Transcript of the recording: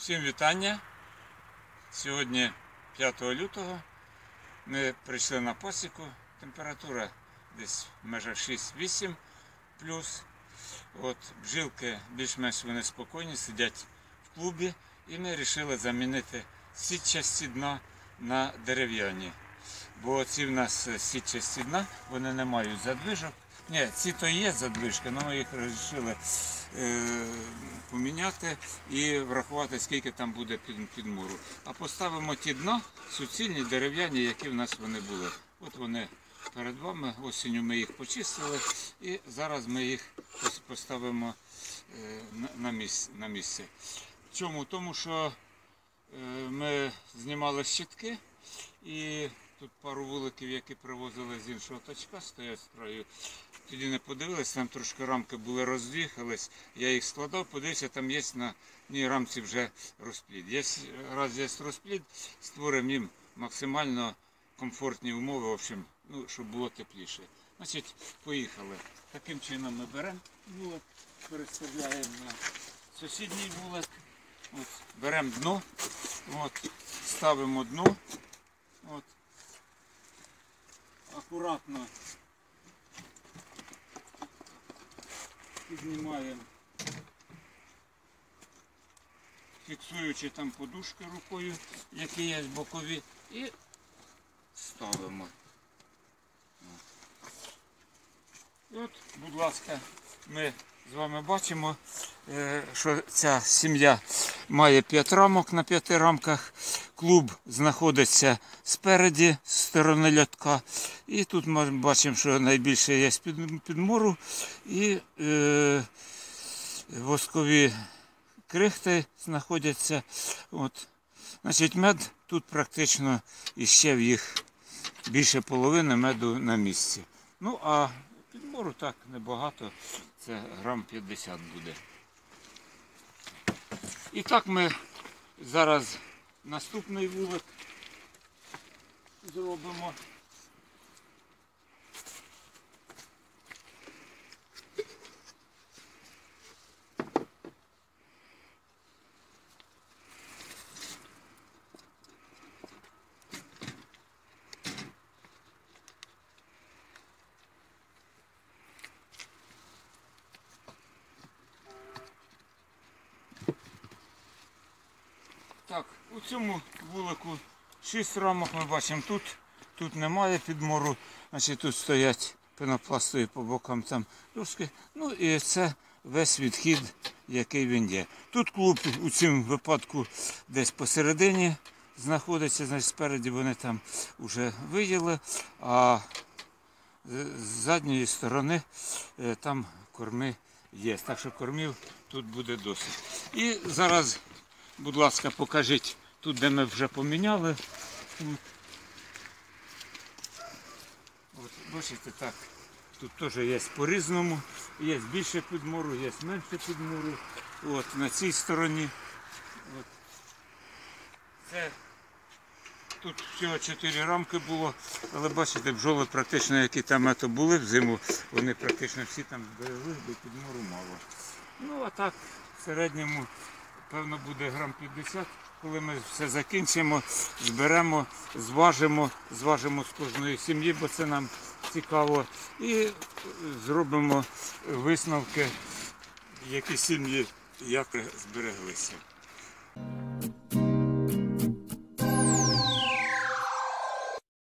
Всім вітання. Сьогодні 5 лютого. Ми прийшли на посіку. Температура десь в межах 6-8 плюс. От, бжилки більш-менш вони спокійні, сидять в клубі. І ми вирішили замінити сітчасті дна на дерев'яні. Бо ці в нас сітчасті дна, вони не мають задвижок. Ні, ці то є задвижки, але ми їх вирішили е, поміняти і врахувати, скільки там буде під, підмуру. А поставимо ті дна суцільні дерев'яні, які в нас вони були. От вони перед вами. Осінню ми їх почистили і зараз ми їх поставимо е, на, на, місце. Чому? Тому що е, ми знімали щитки і тут пару вуликів, які привозили з іншого точка, стоять з краю. Тоді не подивилися, там трошки рамки були роздвіхались. Я їх складав, подивився, там є на одній рамці вже розплід. Є, раз є розплід, створимо їм максимально комфортні умови, в общем, ну, щоб було тепліше. Значить, поїхали. Таким чином ми беремо вулик, переставляємо на сусідній вулик. Беремо дно, от, ставимо дно. От, акуратно піднімаємо, фіксуючи там подушки рукою, які є бокові, і ставимо. І от, будь ласка, ми з вами бачимо, е, що ця сім'я має 5 рамок на п'яти рамках. Клуб знаходиться спереді, з сторони льотка. І тут ми бачимо, що найбільше є під- підмуру і е, воскові крихти знаходяться. От. Значить, мед тут практично іще в їх більше половини меду на місці. Ну, а підмору так небагато, це грам 50 буде. І так ми зараз наступний вулик зробимо. Так, у цьому вулику 6 рамок ми бачимо тут. Тут немає підмору, значить тут стоять пенопластові по бокам там дошки. Ну і це весь відхід, який він є. Тут клуб у цьому випадку десь посередині знаходиться, значить спереді вони там вже виділи, а з задньої сторони е, там корми є. Так що кормів тут буде досить. І зараз Будь ласка, покажіть тут, де ми вже поміняли. От, бачите, так. Тут теж є по-різному. Є більше підмору, є менше підмору. От, на цій стороні. От. Це тут всього 4 рамки було, але бачите, бджоли практично, які там ето були взиму, вони практично всі там зберегли, бо підмору мало. Ну а так, в середньому, певно, буде грам 50. Коли ми все закінчимо, зберемо, зважимо, зважимо з кожної сім'ї, бо це нам цікаво. І зробимо висновки, які сім'ї як збереглися.